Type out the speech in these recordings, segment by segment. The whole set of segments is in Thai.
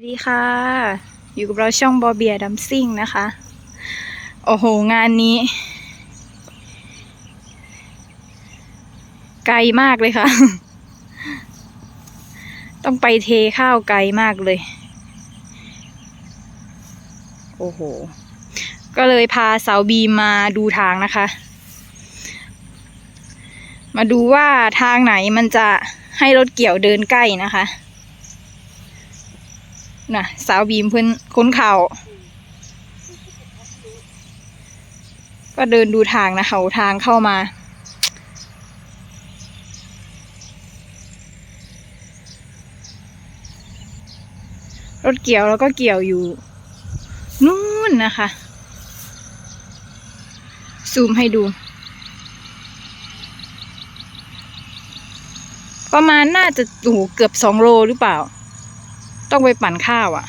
สวัสดีค่ะ อยู่กับเราช่องบอเบียดัมซิ่งนะคะ โอ้โห งานนี้ ไกลมากเลยค่ะ ต้องไปเทข้าวไกลมากเลย โอ้โห ก็เลยพาสาวบีมาดูทางนะคะ มาดูว่าทางไหนมันจะให้รถเกี่ยวเดินใกล้นะคะ น่ะ สาวบีมเพิ่นค้นเข่าก็เดินดูทางนะคะทางเข้ามา รถเกี่ยวแล้วก็เกี่ยวอยู่ นู่นนะคะ ซูมให้ดู ประมาณน่าจะโอ้เกือบสองโลหรือเปล่า ต้องไปปั่นข้าวอะ่ะ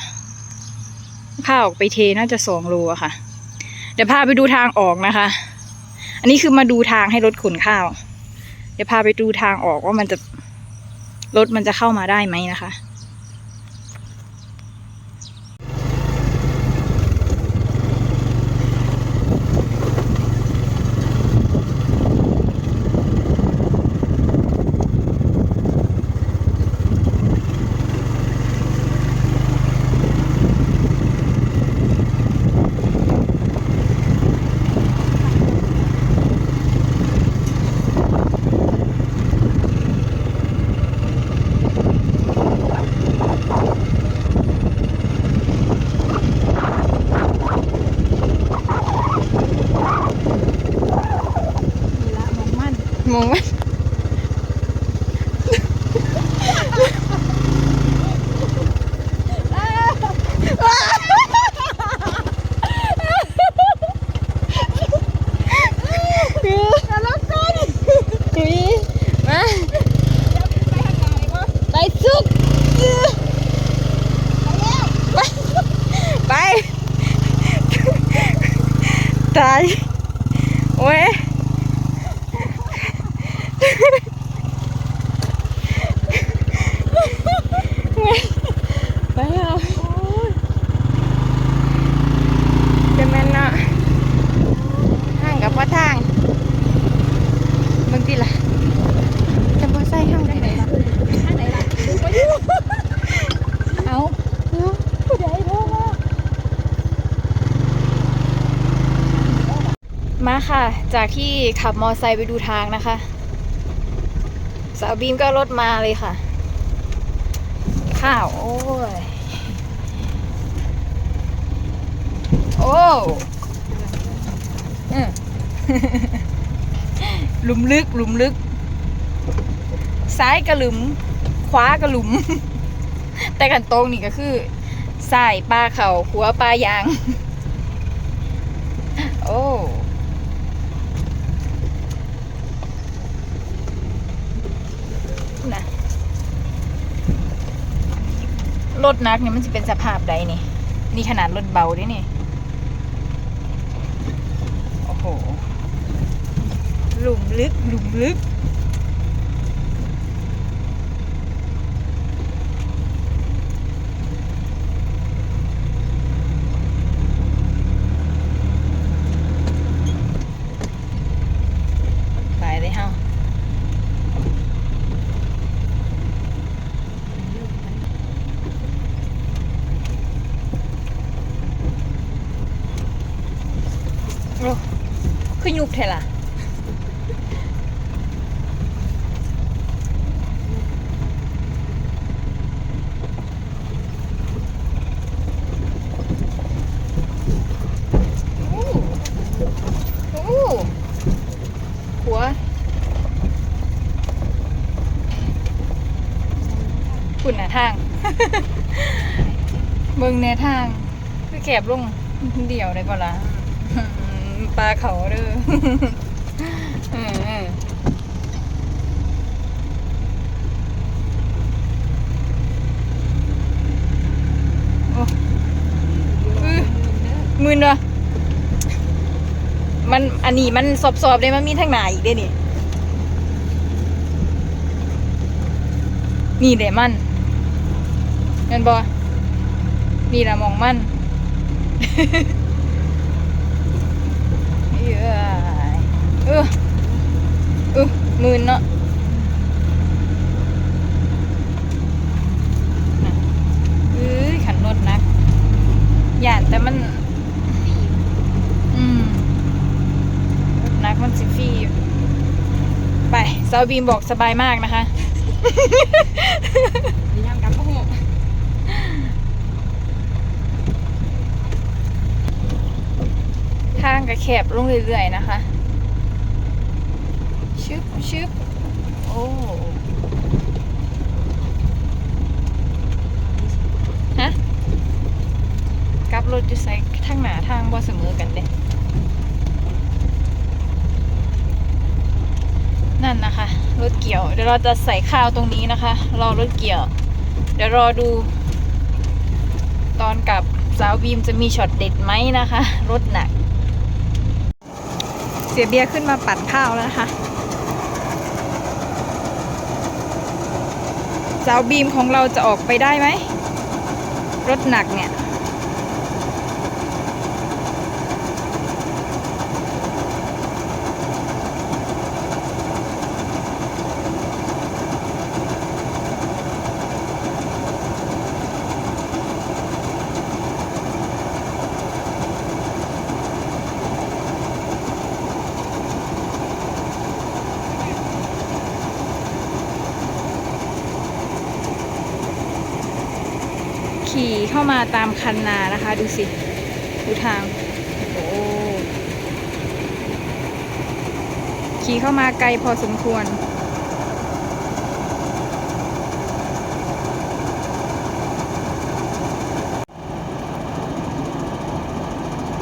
ข้าวออกไปเทน่าจะสองโลอะค่ะ เดี๋ยวพาไปดูทางออกนะคะ อันนี้คือมาดูทางให้รถขนข้าว เดี๋ยวพาไปดูทางออกว่ามันจะรถมันจะเข้ามาได้ไหมนะคะ มอ งว่ามไปซุกไป ตายโอ้ย ไปเอาจะแม่นเนาะห้างกับพ่อทางเบางทีล่ะจะบ่ใส่ห้างได้ไหนล่ะห้างไหนล่ะเอาผู้ใดโทรมามาค่ะ จากที่ขับมอไซค์ไปดูทางนะคะ สาวบีมก็รถมาเลยค่ะ ข้าว โอ้ย โอ้อืหลุมลึกหลุมลึก ซ้ายกระหลุม ขวากระหลุม แต่กันตรงนี่ก็คือซ้ายปลาเขาหัวปลายาง โอ้ นะ รถนักเนี่ยมันจะเป็นสภาพใดนี่ นี่ขนาดรถเบาด้วยนี่ โอ้โหหลุมลึกหลุมลึก ไปเลยเฮา โอ้คือยุบเทล่ะโอ้โอ้หัวคุณนะทาง เบิ่งในทาง คือแคบลงเดี่ยวได้ก็ละ ปลาเขาเด้อเออเออโอ้อื้อนวะมันอันนี้มันสอบๆได้มันมีทางไหนอีกเด้นี่ นี่เดมันเงินบอนี่ละมองมัน เอ้ยเออเออมืนเนาะน่ะเอ้ยขันรถนักย่านแต่มัน อืมรถนักมันสิฟรีไป ซาวบีมบอกสบายมากนะคะ นี่ยังกับพวกหมู ทาง ก็แคบลงเรื่อยๆนะคะ ชึบชึบโอ้ฮะกลับรถจะใส่ทางหนาทางบ่เสมอกันเด้นั่นนะคะรถเกี่ยว เดี๋ยวเราจะใส่ข้าวตรงนี้นะคะรอรถเกี่ยว เดี๋ยวรอดู ตอนกับสาวบีมจะมีช็อตเด็ดไหมนะคะ รถหนัก สียเบียร์ขึ้นมาปั่นข้าวแล้วนะคะสาวบีมของเราจะออกไปได้ไหม รถหนักเนี่ย ขี่เข้ามาตามคันนานะคะ ดูสิ ดูทาง โอ้ขี่เข้ามาไกลพอสมควร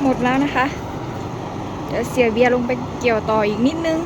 หมดแล้วนะคะ เดี๋ยวเสียเบียร์ลงไปเกี่ยวต่ออีกนิดนึง